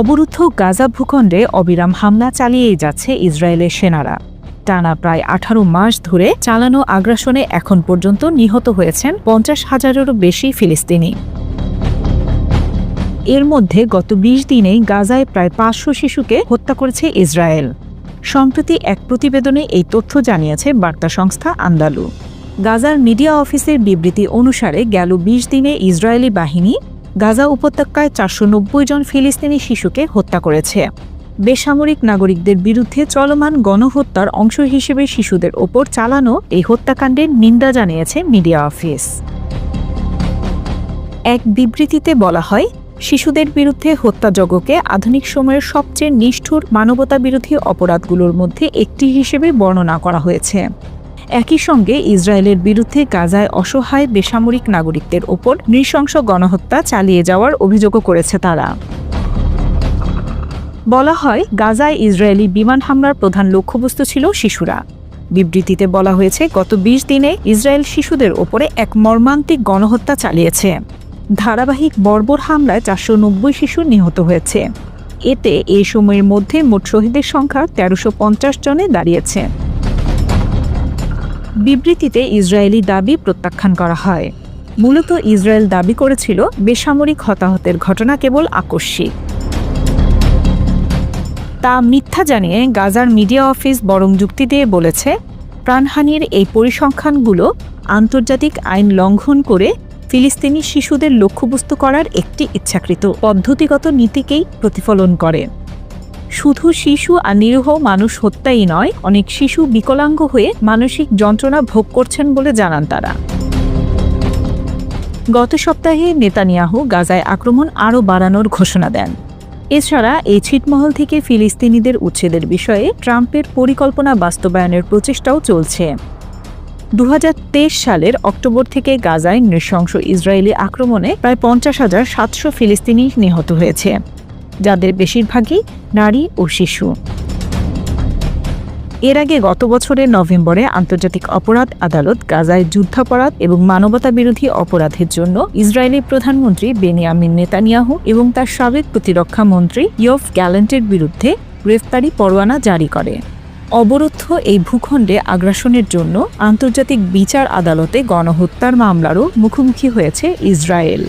অবরুদ্ধ গাজা ভূখণ্ডে অবিরাম হামলা চালিয়েই যাচ্ছে ইসরায়েলের সেনারা। টানা প্রায় আঠারো মাস ধরে চালানো আগ্রাসনে এখন পর্যন্ত নিহত হয়েছেন পঞ্চাশ হাজারেরও বেশি ফিলিস্তিনি। এর মধ্যে গত ২০ দিনেই গাজায় প্রায় পাঁচশো শিশুকে হত্যা করেছে ইসরায়েল। সম্প্রতি এক প্রতিবেদনে এই তথ্য জানিয়েছে বার্তা সংস্থা আন্দালু। গাজার মিডিয়া অফিসের বিবৃতি অনুসারে গেল ২০ দিনে ইসরায়েলি বাহিনী গাজা উপত্যকায় চারশো নব্বই জন ফিলিস্তিনি শিশুকে হত্যা করেছে। বেসামরিক নাগরিকদের বিরুদ্ধে চলমান গণহত্যার অংশ হিসেবে শিশুদের ওপর চালানো এই হত্যাকাণ্ডের নিন্দা জানিয়েছে মিডিয়া অফিস। এক বিবৃতিতে বলা হয়, শিশুদের বিরুদ্ধে হত্যাযজ্ঞকে আধুনিক সময়ের সবচেয়ে নিষ্ঠুর মানবতাবিরোধী অপরাধগুলোর মধ্যে একটি হিসেবে বর্ণনা করা হয়েছে। একই সঙ্গে ইসরায়েলের বিরুদ্ধে গাজায় অসহায় বেসামরিক নাগরিকদের ওপর নৃশংস গণহত্যা চালিয়ে যাওয়ার অভিযোগও করেছে তারা। বলা হয়, গাজায় ইসরায়েলি বিমান হামলার প্রধান লক্ষ্যবস্তু ছিল শিশুরা। বিবৃতিতে বলা হয়েছে, গত ২০ দিনে ইসরায়েল শিশুদের ওপরে এক মর্মান্তিক গণহত্যা চালিয়েছে। ধারাবাহিক বর্বর হামলায় চারশো নব্বই শিশু নিহত হয়েছে। এতে এই সময়ের মধ্যে মোট শহীদের সংখ্যা তেরোশো পঞ্চাশ জনে দাঁড়িয়েছে। বিবৃতিতে ইসরায়েলি দাবি প্রত্যাখ্যান করা হয়। মূলত ইসরায়েল দাবি করেছিল বেসামরিক হতাহতের ঘটনা কেবল আকস্মিক। তা মিথ্যা জানিয়ে গাজার মিডিয়া অফিস বরং যুক্তি দিয়ে বলেছে, প্রাণহানির এই পরিসংখ্যানগুলো আন্তর্জাতিক আইন লঙ্ঘন করে ফিলিস্তিনি শিশুদের লক্ষ্যবস্তু করার একটি ইচ্ছাকৃত পদ্ধতিগত নীতিকেই প্রতিফলন করে। শুধু শিশু আর নিরীহ মানুষ হত্যাই নয়, অনেক শিশু বিকলাঙ্গ হয়ে মানসিক যন্ত্রণা ভোগ করছেন বলে জানান তারা। গত সপ্তাহে নেতানিয়াহু গাজায় আক্রমণ আরও বাড়ানোর ঘোষণা দেন। এছাড়া এই ছিটমহল থেকে ফিলিস্তিনিদের উচ্ছেদের বিষয়ে ট্রাম্পের পরিকল্পনা বাস্তবায়নের প্রচেষ্টাও চলছে। দু হাজার তেইশ সালের অক্টোবর থেকে গাজায় নৃশংস ইসরায়েলি আক্রমণে প্রায় পঞ্চাশ হাজার সাতশো ফিলিস্তিনি নিহত হয়েছে। যাদের বেশিরভাগই নারী ও শিশু। এর আগে গত বছরের নভেম্বরে আন্তর্জাতিক অপরাধ আদালত গাজায় যুদ্ধাপরাধ এবং মানবতা বিরোধী অপরাধের জন্য ইসরায়েলি প্রধানমন্ত্রী বেনিয়ামিন নেতানিয়াহু এবং তার সাবেক প্রতিরক্ষা মন্ত্রী ইয়ফ গ্যালেন্টের বিরুদ্ধে গ্রেফতারি পরোয়ানা জারি করে। অবরুদ্ধ এই ভূখণ্ডে আগ্রাসনের জন্য আন্তর্জাতিক বিচার আদালতে গণহত্যার মামলারও মুখোমুখি হয়েছে ইসরায়েল।